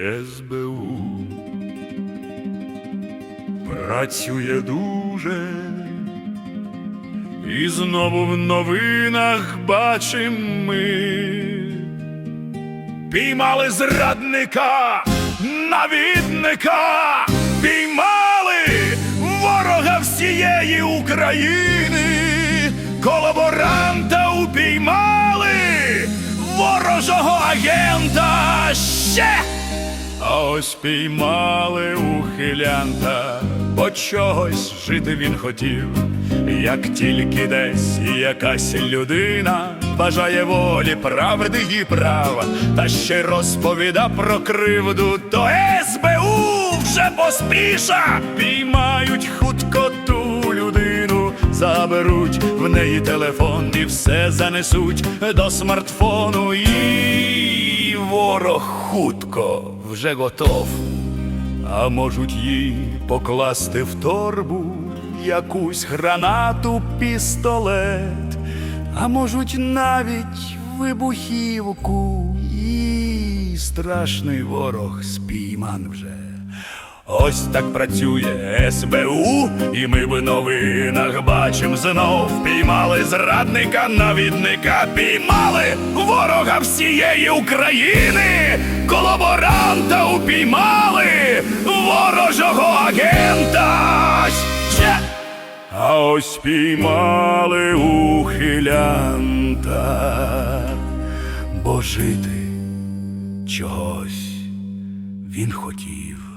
СБУ працює дуже, і знову в новинах бачим ми. Піймали зрадника, навідника, піймали ворога всієї України, колаборанта упіймали, ворожого агента ще. Ось піймали ухилянта, бо чогось жити він хотів, як тільки десь якась людина бажає волі, правди і права, та ще розповіда про кривду, то СБУ вже поспіша, піймають хутко ту людину, заберуть в неї телефон і все занесуть до смартфону. І хутко вже готов. А можуть їй покласти в торбу якусь гранату, пістолет, а можуть навіть вибухівку, і страшний ворог спійман вже. Ось так працює СБУ, і ми в новинах бачим знов. Піймали зрадника, навідника, піймали ворога всієї України, колаборанта упіймали, ворожого агента. Ще. А ось піймали ухилянта, бо жити чогось він хотів.